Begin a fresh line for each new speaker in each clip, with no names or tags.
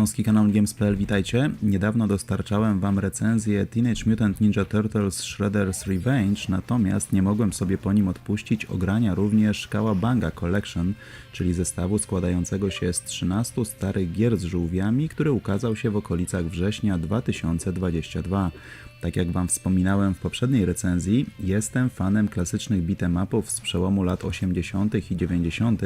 Jaronski, kanał Games.pl, witajcie. Niedawno dostarczałem Wam recenzję Teenage Mutant Ninja Turtles Shredder's Revenge, natomiast nie mogłem sobie po nim odpuścić ogrania również Kawabanga Collection, czyli zestawu składającego się z 13 starych gier z żółwiami, który ukazał się w okolicach września 2022. Tak jak Wam wspominałem w poprzedniej recenzji, jestem fanem klasycznych beat'em z przełomu lat 80. i 90.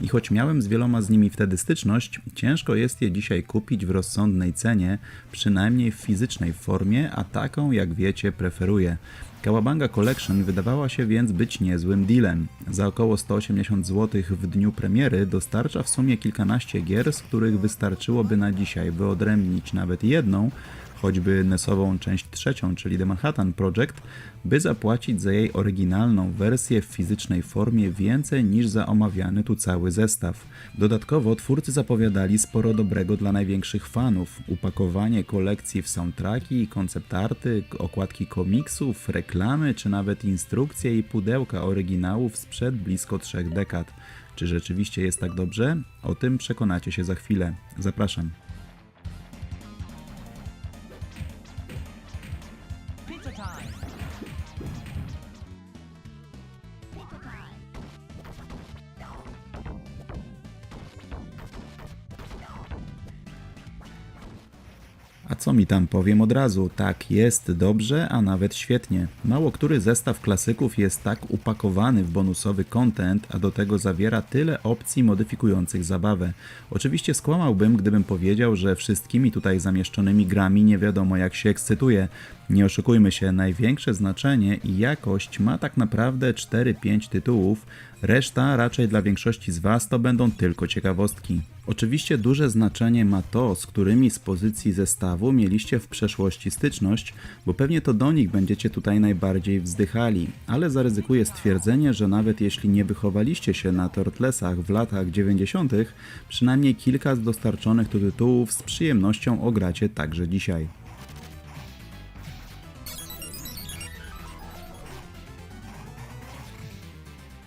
i choć miałem z wieloma z nimi wtedy styczność, ciężko jest je dzisiaj kupić w rozsądnej cenie, przynajmniej w fizycznej formie, a taką jak wiecie preferuję. Kawabanga Collection wydawała się więc być niezłym dealem. Za około 180 zł w dniu premiery dostarcza w sumie kilkanaście gier, z których wystarczyłoby na dzisiaj wyodrębnić nawet jedną, choćby NES-ową część trzecią, czyli The Manhattan Project, by zapłacić za jej oryginalną wersję w fizycznej formie więcej niż za omawiany tu cały zestaw. Dodatkowo twórcy zapowiadali sporo dobrego dla największych fanów. Upakowanie kolekcji w soundtracki, konceptarty, okładki komiksów, reklamy czy nawet instrukcje i pudełka oryginałów sprzed blisko trzech dekad. Czy rzeczywiście jest tak dobrze? O tym przekonacie się za chwilę. Zapraszam. Co mi tam powiem od razu? Tak, jest dobrze, a nawet świetnie. Mało który zestaw klasyków jest tak upakowany w bonusowy content, a do tego zawiera tyle opcji modyfikujących zabawę. Oczywiście skłamałbym, gdybym powiedział, że wszystkimi tutaj zamieszczonymi grami nie wiadomo jak się ekscytuje. Nie oszukujmy się, największe znaczenie i jakość ma tak naprawdę 4-5 tytułów, reszta raczej dla większości z Was to będą tylko ciekawostki. Oczywiście duże znaczenie ma to, z którymi z pozycji zestawu mieliście w przeszłości styczność, bo pewnie to do nich będziecie tutaj najbardziej wzdychali, ale zaryzykuję stwierdzenie, że nawet jeśli nie wychowaliście się na Turtlesach w latach 90., przynajmniej kilka z dostarczonych tu tytułów z przyjemnością ogracie także dzisiaj.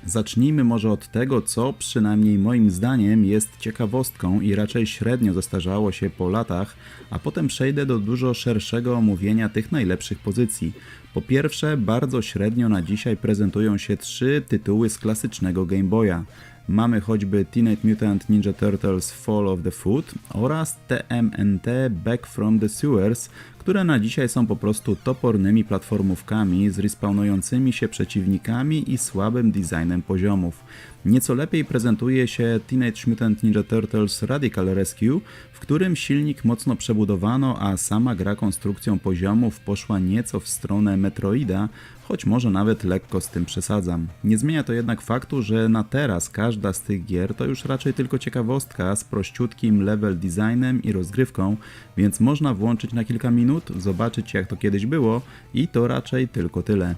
Zacznijmy może od tego, co przynajmniej moim zdaniem jest ciekawostką i raczej średnio zestarzało się po latach, a potem przejdę do dużo szerszego omówienia tych najlepszych pozycji. Po pierwsze, bardzo średnio na dzisiaj prezentują się trzy tytuły z klasycznego Game Boya. Mamy choćby Teenage Mutant Ninja Turtles Fall of the Foot oraz TMNT Back from the Sewers, które na dzisiaj są po prostu topornymi platformówkami z respawnującymi się przeciwnikami i słabym designem poziomów. Nieco lepiej prezentuje się Teenage Mutant Ninja Turtles Radical Rescue, w którym silnik mocno przebudowano, a sama gra konstrukcją poziomów poszła nieco w stronę Metroida, choć może nawet lekko z tym przesadzam. Nie zmienia to jednak faktu, że na teraz każda z tych gier to już raczej tylko ciekawostka z prościutkim level designem i rozgrywką, więc można włączyć na kilka minut, zobaczyć jak to kiedyś było i to raczej tylko tyle.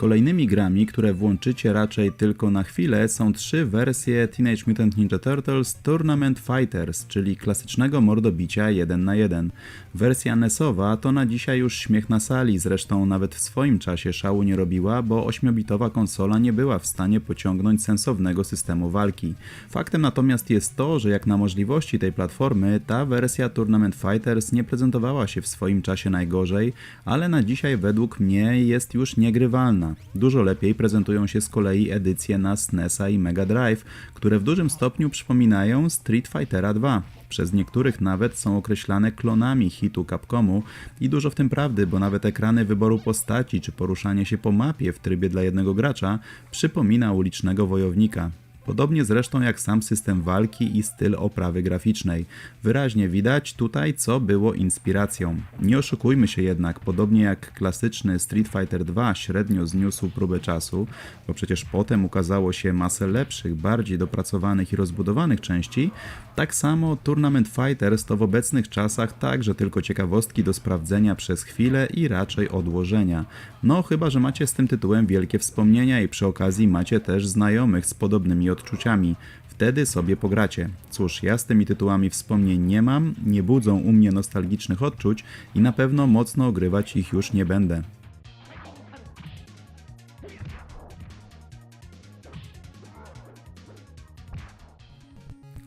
Kolejnymi grami, które włączycie raczej tylko na chwilę, są trzy wersje Teenage Mutant Ninja Turtles Tournament Fighters, czyli klasycznego mordobicia 1 na 1. Wersja NES-owa to na dzisiaj już śmiech na sali, zresztą nawet w swoim czasie szału nie robiła, bo 8-bitowa konsola nie była w stanie pociągnąć sensownego systemu walki. Faktem natomiast jest to, że jak na możliwości tej platformy, ta wersja Tournament Fighters nie prezentowała się w swoim czasie najgorzej, ale na dzisiaj według mnie jest już niegrywalna. Dużo lepiej prezentują się z kolei edycje na SNESa i Mega Drive, które w dużym stopniu przypominają Street Fightera 2. Przez niektórych nawet są określane klonami hitu Capcomu i dużo w tym prawdy, bo nawet ekrany wyboru postaci czy poruszanie się po mapie w trybie dla jednego gracza przypomina ulicznego wojownika. Podobnie zresztą jak sam system walki i styl oprawy graficznej. Wyraźnie widać tutaj, co było inspiracją. Nie oszukujmy się jednak, podobnie jak klasyczny Street Fighter 2 średnio zniósł próbę czasu, bo przecież potem ukazało się masę lepszych, bardziej dopracowanych i rozbudowanych części, tak samo Tournament Fighters to w obecnych czasach także tylko ciekawostki do sprawdzenia przez chwilę i raczej odłożenia. No chyba, że macie z tym tytułem wielkie wspomnienia i przy okazji macie też znajomych z podobnymi odczuciami. Wtedy sobie pogracie. Cóż, ja z tymi tytułami wspomnień nie mam, nie budzą u mnie nostalgicznych odczuć i na pewno mocno ogrywać ich już nie będę.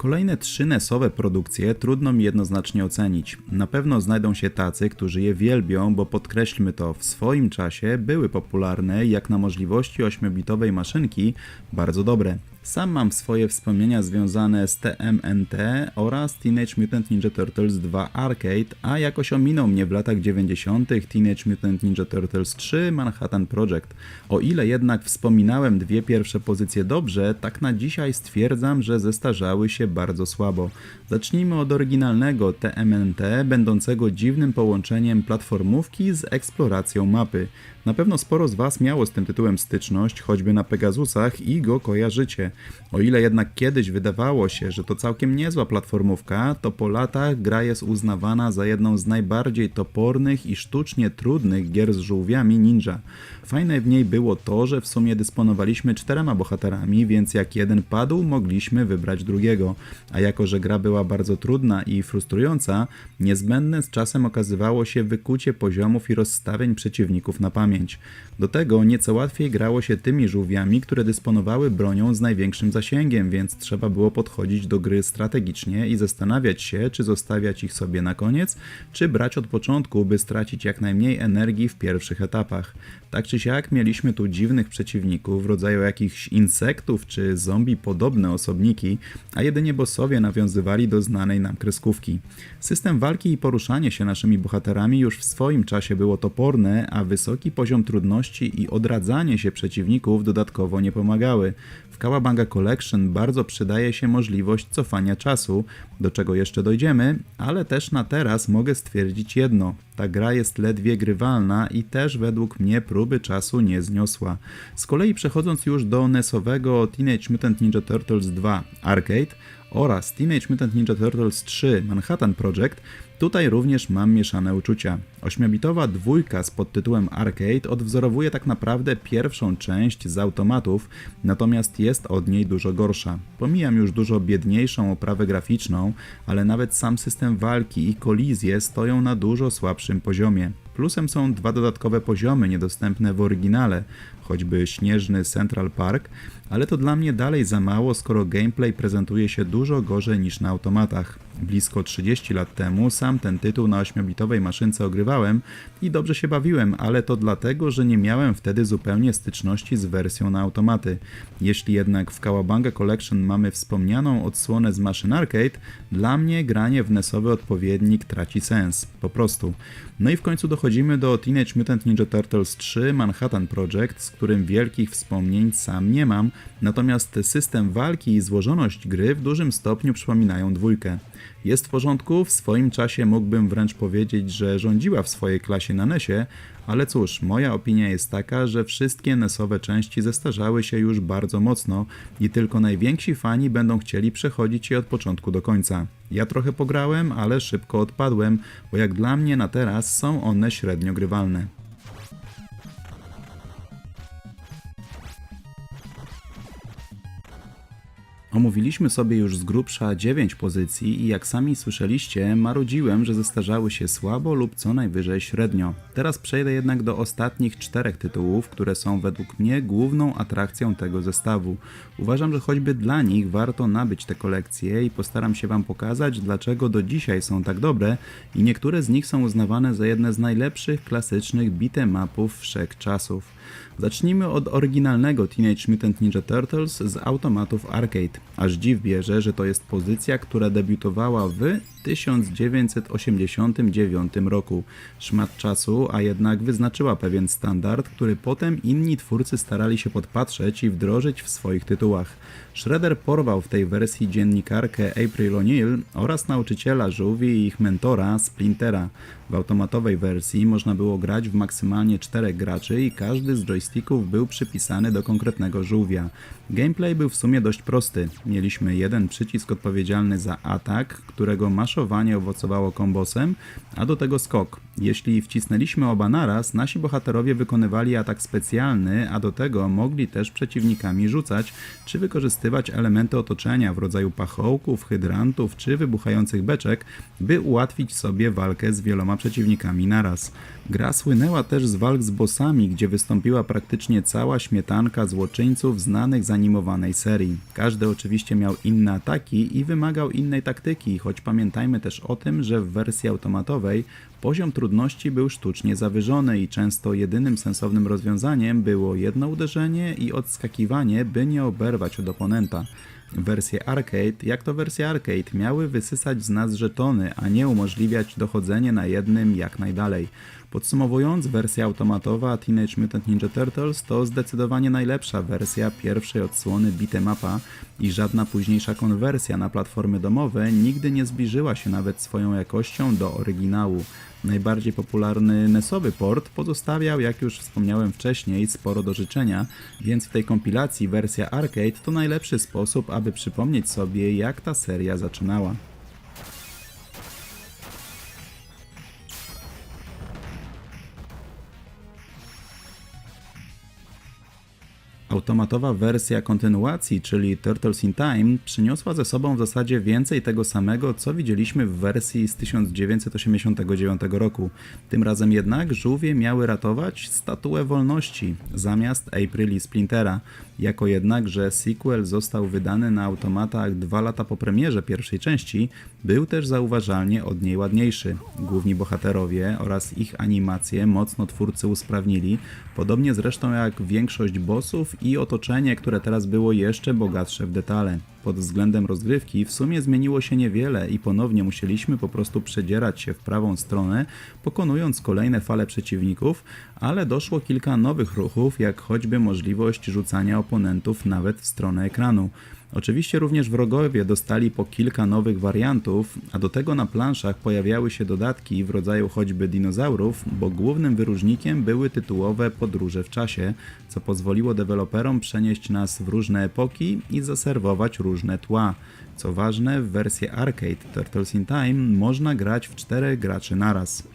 Kolejne trzy nesowe produkcje trudno mi jednoznacznie ocenić. Na pewno znajdą się tacy, którzy je wielbią, bo podkreślmy to, w swoim czasie były popularne jak na możliwości 8-bitowej maszynki bardzo dobre. Sam mam swoje wspomnienia związane z TMNT oraz Teenage Mutant Ninja Turtles 2 Arcade, a jakoś ominął mnie w latach 90. Teenage Mutant Ninja Turtles 3 Manhattan Project. O ile jednak wspominałem dwie pierwsze pozycje dobrze, tak na dzisiaj stwierdzam, że zestarzały się bardzo słabo. Zacznijmy od oryginalnego TMNT, będącego dziwnym połączeniem platformówki z eksploracją mapy. Na pewno sporo z Was miało z tym tytułem styczność, choćby na Pegasusach i go kojarzycie. O ile jednak kiedyś wydawało się, że to całkiem niezła platformówka, to po latach gra jest uznawana za jedną z najbardziej topornych i sztucznie trudnych gier z żółwiami ninja. Fajne w niej było to, że w sumie dysponowaliśmy czterema bohaterami, więc jak jeden padł, mogliśmy wybrać drugiego. A jako, że gra była bardzo trudna i frustrująca, niezbędne z czasem okazywało się wykucie poziomów i rozstawień przeciwników na pamięć. Do tego nieco łatwiej grało się tymi żółwiami, które dysponowały bronią z największym zasięgiem, więc trzeba było podchodzić do gry strategicznie i zastanawiać się, czy zostawiać ich sobie na koniec, czy brać od początku, by stracić jak najmniej energii w pierwszych etapach. Tak czy siak mieliśmy tu dziwnych przeciwników w rodzaju jakichś insektów czy zombie podobne osobniki, a jedynie bossowie nawiązywali do znanej nam kreskówki. System walki i poruszanie się naszymi bohaterami już w swoim czasie było toporne, a wysoki poziom trudności i odradzanie się przeciwników dodatkowo nie pomagały. W Kawabanga Collection bardzo przydaje się możliwość cofania czasu, do czego jeszcze dojdziemy, ale też na teraz mogę stwierdzić jedno. Ta gra jest ledwie grywalna i też według mnie próby czasu nie zniosła. Z kolei przechodząc już do NES-owego Teenage Mutant Ninja Turtles 2 Arcade oraz Teenage Mutant Ninja Turtles 3 Manhattan Project, Tutaj również mam mieszane uczucia. Ośmiobitowa dwójka z podtytułem Arcade odwzorowuje tak naprawdę pierwszą część z automatów, natomiast jest od niej dużo gorsza. Pomijam już dużo biedniejszą oprawę graficzną, ale nawet sam system walki i kolizje stoją na dużo słabszym poziomie. Plusem są dwa dodatkowe poziomy niedostępne w oryginale, choćby śnieżny Central Park, ale to dla mnie dalej za mało, skoro gameplay prezentuje się dużo gorzej niż na automatach. Blisko 30 lat temu sam ten tytuł na 8-bitowej maszynce i dobrze się bawiłem, ale to dlatego, że nie miałem wtedy zupełnie styczności z wersją na automaty. Jeśli jednak w Kawabanga Collection mamy wspomnianą odsłonę z maszyn arcade, dla mnie granie w NES-owy odpowiednik traci sens. Po prostu. No i w końcu dochodzimy do Teenage Mutant Ninja Turtles 3 Manhattan Project, z którym wielkich wspomnień sam nie mam, natomiast system walki i złożoność gry w dużym stopniu przypominają dwójkę. Jest w porządku, w swoim czasie mógłbym wręcz powiedzieć, że rządziła w swojej klasie na NESie, ale cóż, moja opinia jest taka, że wszystkie NESowe części zestarzały się już bardzo mocno i tylko najwięksi fani będą chcieli przechodzić je od początku do końca. Ja trochę pograłem, ale szybko odpadłem, bo jak dla mnie na teraz są one średnio grywalne. Omówiliśmy sobie już z grubsza 9 pozycji i jak sami słyszeliście, marudziłem, że zestarzały się słabo lub co najwyżej średnio. Teraz przejdę jednak do ostatnich czterech tytułów, które są według mnie główną atrakcją tego zestawu. Uważam, że choćby dla nich warto nabyć te kolekcje i postaram się Wam pokazać, dlaczego do dzisiaj są tak dobre i niektóre z nich są uznawane za jedne z najlepszych klasycznych beat'em-upów wszechczasów. Zacznijmy od oryginalnego Teenage Mutant Ninja Turtles z automatów arcade. Aż dziw bierze, że to jest pozycja, która debiutowała w 1989 roku. Szmat czasu, a jednak wyznaczyła pewien standard, który potem inni twórcy starali się podpatrzeć i wdrożyć w swoich tytułach. Shredder porwał w tej wersji dziennikarkę April O'Neil oraz nauczyciela żółwi i ich mentora Splintera. W automatowej wersji można było grać w maksymalnie czterech graczy i każdy z joysticków był przypisany do konkretnego żółwia. Gameplay był w sumie dość prosty. Mieliśmy jeden przycisk odpowiedzialny za atak, którego maszowanie owocowało kombosem, a do tego skok. Jeśli wcisnęliśmy oba naraz, nasi bohaterowie wykonywali atak specjalny, a do tego mogli też przeciwnikami rzucać, czy wykorzystywać elementy otoczenia w rodzaju pachołków, hydrantów czy wybuchających beczek, by ułatwić sobie walkę z wieloma przeciwnikami naraz. Gra słynęła też z walk z bossami, gdzie wystąpiła praktycznie cała śmietanka złoczyńców znanych z animowanej serii. Każdy oczywiście miał inne ataki i wymagał innej taktyki, choć pamiętajmy też o tym, że w wersji automatowej poziom trudności był sztucznie zawyżony i często jedynym sensownym rozwiązaniem było jedno uderzenie i odskakiwanie, by nie oberwać od oponenta. Wersje arcade, jak to wersje arcade, miały wysysać z nas żetony, a nie umożliwiać dochodzenie na jednym jak najdalej. Podsumowując, wersja automatowa Teenage Mutant Ninja Turtles to zdecydowanie najlepsza wersja pierwszej odsłony beatemapa i żadna późniejsza konwersja na platformy domowe nigdy nie zbliżyła się nawet swoją jakością do oryginału. Najbardziej popularny NESowy port pozostawiał, jak już wspomniałem wcześniej, sporo do życzenia, więc w tej kompilacji wersja arcade to najlepszy sposób, aby przypomnieć sobie, jak ta seria zaczynała. Automatowa wersja kontynuacji, czyli Turtles in Time, przyniosła ze sobą w zasadzie więcej tego samego, co widzieliśmy w wersji z 1989 roku. Tym razem jednak żółwie miały ratować statuę wolności zamiast April i Splintera. Jako jednak, że sequel został wydany na automatach dwa lata po premierze pierwszej części, był też zauważalnie od niej ładniejszy. Główni bohaterowie oraz ich animacje mocno twórcy usprawnili, podobnie zresztą jak większość bossów i otoczenie, które teraz było jeszcze bogatsze w detale. Pod względem rozgrywki w sumie zmieniło się niewiele i ponownie musieliśmy po prostu przedzierać się w prawą stronę, pokonując kolejne fale przeciwników, ale doszło kilka nowych ruchów, jak choćby możliwość rzucania oponentów nawet w stronę ekranu. Oczywiście również wrogowie dostali po kilka nowych wariantów, a do tego na planszach pojawiały się dodatki w rodzaju choćby dinozaurów, bo głównym wyróżnikiem były tytułowe podróże w czasie, co pozwoliło deweloperom przenieść nas w różne epoki i zaserwować różne tła. Co ważne, w wersji arcade Turtles in Time można grać w czterech graczy naraz.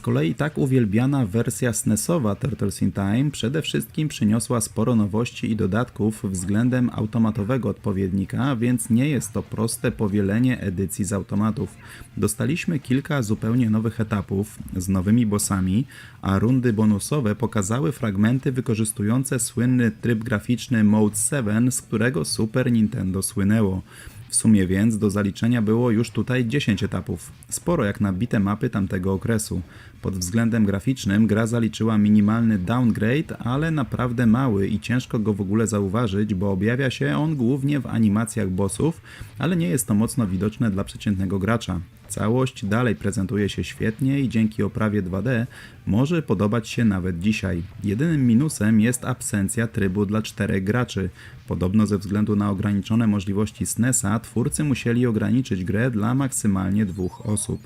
Z kolei tak uwielbiana wersja SNESowa Turtles in Time przede wszystkim przyniosła sporo nowości i dodatków względem automatowego odpowiednika, więc nie jest to proste powielenie edycji z automatów. Dostaliśmy kilka zupełnie nowych etapów z nowymi bossami, a rundy bonusowe pokazały fragmenty wykorzystujące słynny tryb graficzny Mode 7, z którego Super Nintendo słynęło. W sumie więc do zaliczenia było już tutaj 10 etapów. Sporo jak na bite mapy tamtego okresu. Pod względem graficznym gra zaliczyła minimalny downgrade, ale naprawdę mały i ciężko go w ogóle zauważyć, bo objawia się on głównie w animacjach bossów, ale nie jest to mocno widoczne dla przeciętnego gracza. Całość dalej prezentuje się świetnie i dzięki oprawie 2D może podobać się nawet dzisiaj. Jedynym minusem jest absencja trybu dla czterech graczy. Podobno ze względu na ograniczone możliwości SNESa twórcy musieli ograniczyć grę dla maksymalnie dwóch osób.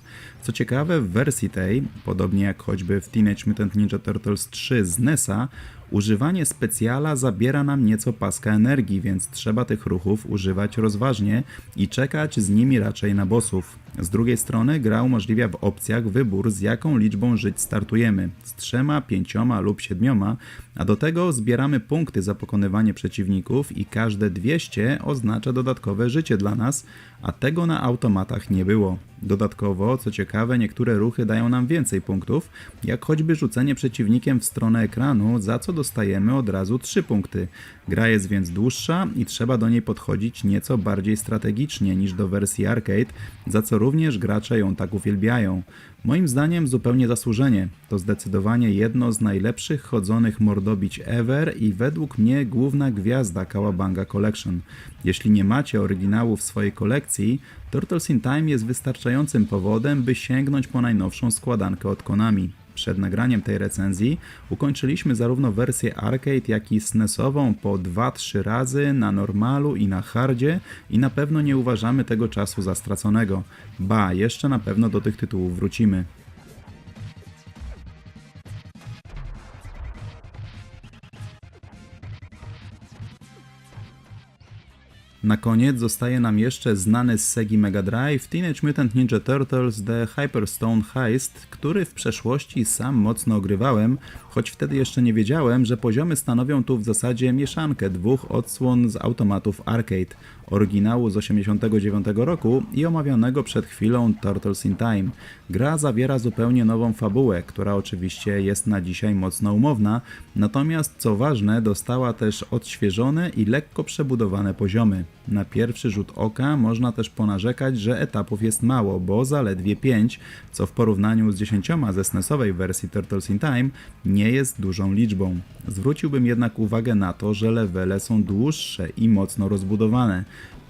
Co ciekawe, w wersji tej, podobnie jak choćby w Teenage Mutant Ninja Turtles 3 z NESa, Używanie specjala zabiera nam nieco paska energii, więc trzeba tych ruchów używać rozważnie i czekać z nimi raczej na bossów. Z drugiej strony gra umożliwia w opcjach wybór z jaką liczbą żyć startujemy, z trzema, pięcioma lub siedmioma, a do tego zbieramy punkty za pokonywanie przeciwników i każde 200 oznacza dodatkowe życie dla nas, a tego na automatach nie było. Dodatkowo, co ciekawe, niektóre ruchy dają nam więcej punktów, jak choćby rzucenie przeciwnikiem w stronę ekranu, za co dostajemy od razu 3 punkty. Gra jest więc dłuższa i trzeba do niej podchodzić nieco bardziej strategicznie niż do wersji arcade, za co również gracze ją tak uwielbiają. Moim zdaniem zupełnie zasłużenie. To zdecydowanie jedno z najlepszych chodzonych mordobić ever i według mnie główna gwiazda Kawabanga Collection. Jeśli nie macie oryginału w swojej kolekcji, Turtles in Time jest wystarczającym powodem, by sięgnąć po najnowszą składankę od Konami. Przed nagraniem tej recenzji ukończyliśmy zarówno wersję arcade, jak i SNESową po 2-3 razy na normalu i na hardzie i na pewno nie uważamy tego czasu za straconego. Ba, jeszcze na pewno do tych tytułów wrócimy. Na koniec zostaje nam jeszcze znany z Segi Mega Drive Teenage Mutant Ninja Turtles The Hyperstone Heist, który w przeszłości sam mocno ogrywałem, choć wtedy jeszcze nie wiedziałem, że poziomy stanowią tu w zasadzie mieszankę dwóch odsłon z automatów arcade, oryginału z 89 roku i omawianego przed chwilą Turtles in Time. Gra zawiera zupełnie nową fabułę, która oczywiście jest na dzisiaj mocno umowna, natomiast co ważne, dostała też odświeżone i lekko przebudowane poziomy. Na pierwszy rzut oka można też ponarzekać, że etapów jest mało, bo zaledwie 5, co w porównaniu z 10 ze SNESowej wersji Turtles in Time nie jest dużą liczbą. Zwróciłbym jednak uwagę na to, że levele są dłuższe i mocno rozbudowane.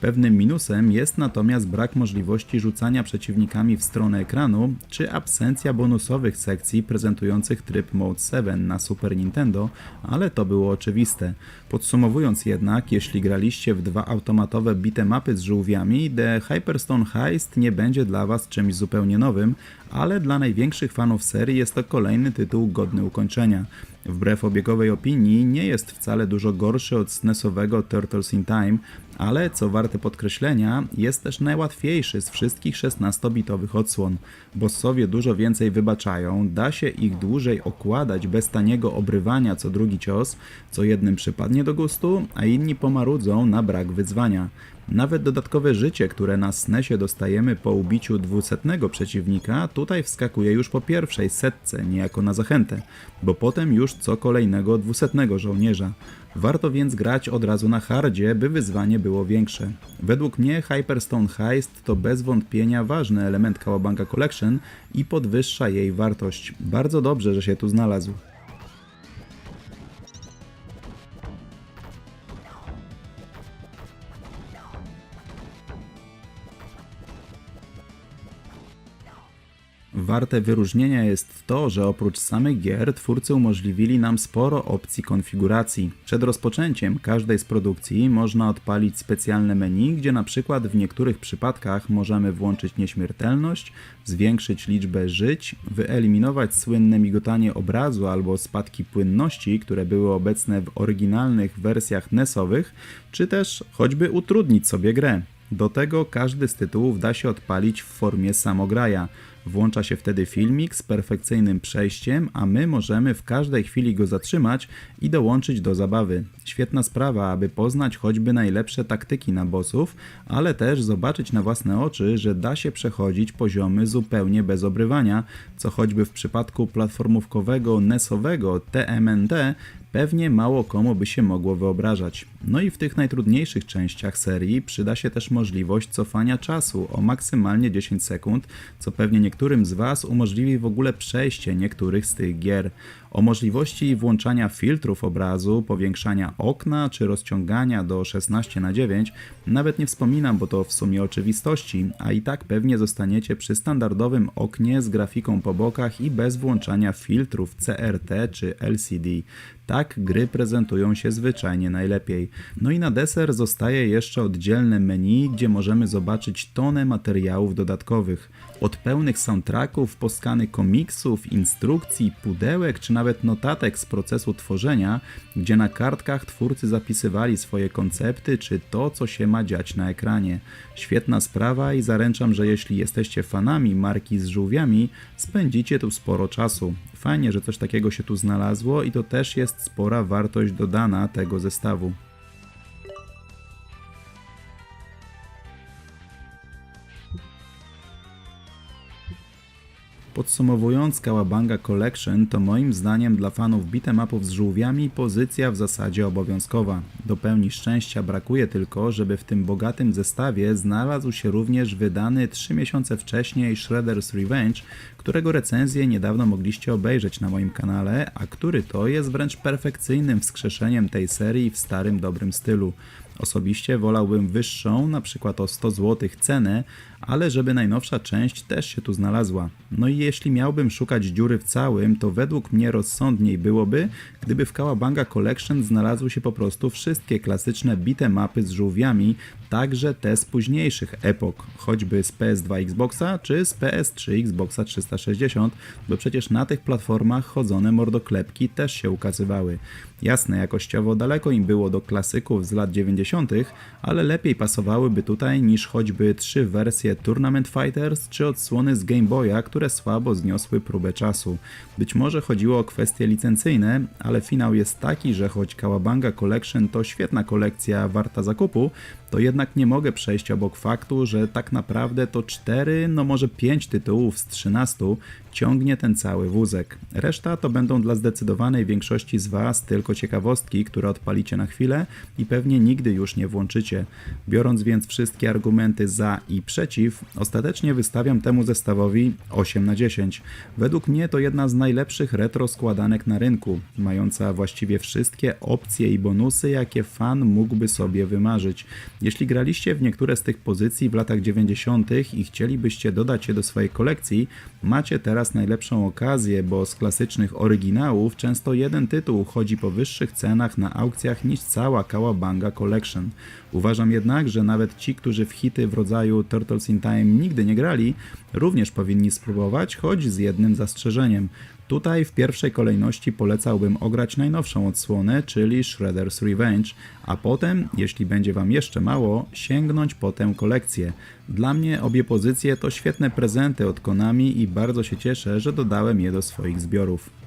Pewnym minusem jest natomiast brak możliwości rzucania przeciwnikami w stronę ekranu, czy absencja bonusowych sekcji prezentujących tryb Mode 7 na Super Nintendo, ale to było oczywiste. Podsumowując jednak, jeśli graliście w dwa automatowe bitemapy z żółwiami, The Hyperstone Heist nie będzie dla Was czymś zupełnie nowym, ale dla największych fanów serii jest to kolejny tytuł godny ukończenia. Wbrew obiegowej opinii nie jest wcale dużo gorszy od SNESowego Turtles in Time, ale co warte podkreślenia, jest też najłatwiejszy z wszystkich 16-bitowych odsłon. Bossowie dużo więcej wybaczają, da się ich dłużej okładać bez taniego obrywania co drugi cios, co jednym przypadnie do gustu, a inni pomarudzą na brak wyzwania. Nawet dodatkowe życie, które na SNESie dostajemy po ubiciu 200 przeciwnika, tutaj wskakuje już po pierwszej setce, niejako na zachętę, bo potem już co kolejnego 200 żołnierza. Warto więc grać od razu na hardzie, by wyzwanie było większe. Według mnie Hyperstone Heist to bez wątpienia ważny element Kawabanga Collection i podwyższa jej wartość. Bardzo dobrze, że się tu znalazł. Warte wyróżnienia jest to, że oprócz samych gier twórcy umożliwili nam sporo opcji konfiguracji. Przed rozpoczęciem każdej z produkcji można odpalić specjalne menu, gdzie na przykład w niektórych przypadkach możemy włączyć nieśmiertelność, zwiększyć liczbę żyć, wyeliminować słynne migotanie obrazu albo spadki płynności, które były obecne w oryginalnych wersjach NES-owych, czy też choćby utrudnić sobie grę. Do tego każdy z tytułów da się odpalić w formie samograja. Włącza się wtedy filmik z perfekcyjnym przejściem, a my możemy w każdej chwili go zatrzymać i dołączyć do zabawy. Świetna sprawa, aby poznać choćby najlepsze taktyki na bossów, ale też zobaczyć na własne oczy, że da się przechodzić poziomy zupełnie bez obrywania, co choćby w przypadku platformówkowego NES-owego TMNT pewnie mało komu by się mogło wyobrażać. No i w tych najtrudniejszych częściach serii przyda się też możliwość cofania czasu o maksymalnie 10 sekund, co pewnie niektórym z Was umożliwi w ogóle przejście niektórych z tych gier. O możliwości włączania filtrów obrazu, powiększania okna czy rozciągania do 16 na 9 nawet nie wspominam, bo to w sumie oczywistości, a i tak pewnie zostaniecie przy standardowym oknie z grafiką po bokach i bez włączania filtrów CRT czy LCD. Tak gry prezentują się zwyczajnie najlepiej. No i na deser zostaje jeszcze oddzielne menu, gdzie możemy zobaczyć tonę materiałów dodatkowych. Od pełnych soundtracków, poskanych komiksów, instrukcji, pudełek czy nawet notatek z procesu tworzenia, gdzie na kartkach twórcy zapisywali swoje koncepty czy to, co się ma dziać na ekranie. Świetna sprawa i zaręczam, że jeśli jesteście fanami marki z żółwiami, spędzicie tu sporo czasu. Fajnie, że coś takiego się tu znalazło i to też jest spora wartość dodana tego zestawu. Podsumowując, Kawabanga Collection to moim zdaniem dla fanów beatemapów z żółwiami pozycja w zasadzie obowiązkowa. Do pełni szczęścia brakuje tylko, żeby w tym bogatym zestawie znalazł się również wydany 3 miesiące wcześniej Shredder's Revenge, którego recenzję niedawno mogliście obejrzeć na moim kanale, a który to jest wręcz perfekcyjnym wskrzeszeniem tej serii w starym dobrym stylu. Osobiście wolałbym wyższą, na przykład o 100 zł cenę, ale żeby najnowsza część też się tu znalazła. No i jeśli miałbym szukać dziury w całym, to według mnie rozsądniej byłoby, gdyby w Kawabanga Collection znalazły się po prostu wszystkie klasyczne bite mapy z żółwiami, także te z późniejszych epok, choćby z PS2 Xboxa czy z PS3 Xboxa 360, bo przecież na tych platformach chodzone mordoklepki też się ukazywały. Jasne, jakościowo daleko im było do klasyków z lat 90., ale lepiej pasowałyby tutaj niż choćby trzy wersje Tournament Fighters czy odsłony z Game Boya, które słabo zniosły próbę czasu. Być może chodziło o kwestie licencyjne, ale finał jest taki, że choć Kawabanga Collection to świetna kolekcja warta zakupu, to jednak nie mogę przejść obok faktu, że tak naprawdę to 4, no może 5 tytułów z 13 ciągnie ten cały wózek. Reszta to będą dla zdecydowanej większości z Was tylko ciekawostki, które odpalicie na chwilę i pewnie nigdy już nie włączycie. Biorąc więc wszystkie argumenty za i przeciw, ostatecznie wystawiam temu zestawowi 8 na 10. Według mnie to jedna z najlepszych retro składanek na rynku, mająca właściwie wszystkie opcje i bonusy, jakie fan mógłby sobie wymarzyć. Jeśli graliście w niektóre z tych pozycji w latach 90. i chcielibyście dodać je do swojej kolekcji, macie teraz najlepszą okazję, bo z klasycznych oryginałów często jeden tytuł chodzi po wyższych cenach na aukcjach niż cała Kawabanga Collection. Uważam jednak, że nawet ci, którzy w hity w rodzaju Turtles in Time nigdy nie grali, również powinni spróbować, choć z jednym zastrzeżeniem. Tutaj w pierwszej kolejności polecałbym ograć najnowszą odsłonę, czyli Shredder's Revenge, a potem, jeśli będzie Wam jeszcze mało, sięgnąć po tę kolekcję. Dla mnie obie pozycje to świetne prezenty od Konami i bardzo się cieszę, że dodałem je do swoich zbiorów.